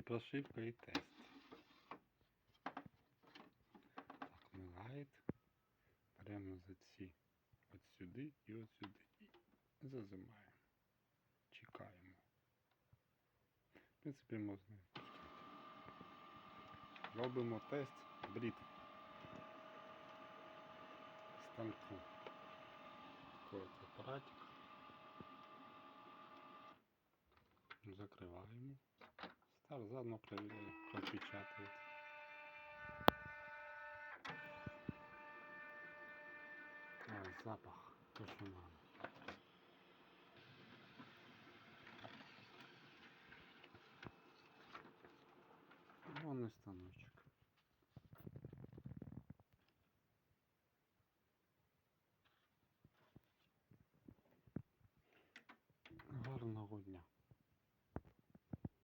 прошивка і тест. Так, ми гайд. Беремо за ці от сюди і от сюди. І зазимаємо. Чекаємо. В принципі, можна. Робимо тест брід. Станку. Такой вот аппаратик. Стар заодно проверяем, пропечатает. Запах. То, что надо. Вон станочек.